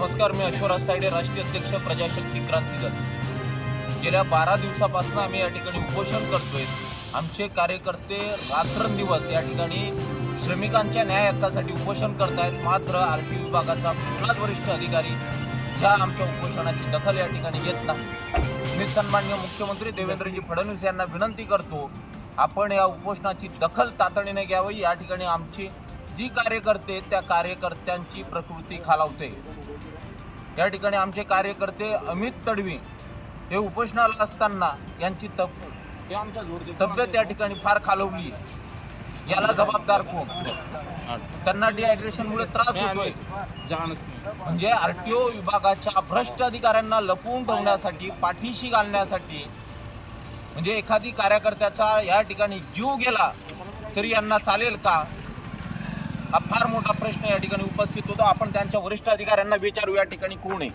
नमस्कार मी अश्वराज तायडे राष्ट्रीय अध्यक्ष प्रजाशक्ती क्रांती दल. गेल्या बारा दिवसापासून आम्ही या ठिकाणी उपोषण करतोय. आमचे कार्यकर्ते रात्रंदिवस या ठिकाणी श्रमिकांच्या न्याय हक्कासाठी उपोषण करत आहेत मात्र आर टी विभागाचा कुठलाच वरिष्ठ अधिकारी ह्या आमच्या उपोषणाची दखल या ठिकाणी घेत नाही. मी सन्मान्य मुख्यमंत्री देवेंद्रजी फडणवीस यांना विनंती करतो आपण या उपोषणाची दखल तातडीने घ्यावी. या ठिकाणी आमची जी कार्यकर्ते त्या कार्यकर्त्यांची प्रकृती खालावते. या ठिकाणी आमचे कार्यकर्ते अमित तडवी हे उपोषणाला असताना यांची तब तब्येत या ठिकाणी फार खालवली. याला जबाबदार कोण? त्यांना डिहायड्रेशनमुळे त्रास होतोय. म्हणजे आरटीओ विभागाच्या भ्रष्ट अधिकाऱ्यांना लपवून ठेवण्यासाठी पाठीशी घालण्यासाठी म्हणजे एखादी कार्यकर्त्याचा या ठिकाणी जीव गेला तरी यांना चालेल का? हा फार मोठा प्रश्न या ठिकाणी उपस्थित होतो. आपण त्यांच्या वरिष्ठ अधिकाऱ्यांना विचारू या ठिकाणी कोण आहे.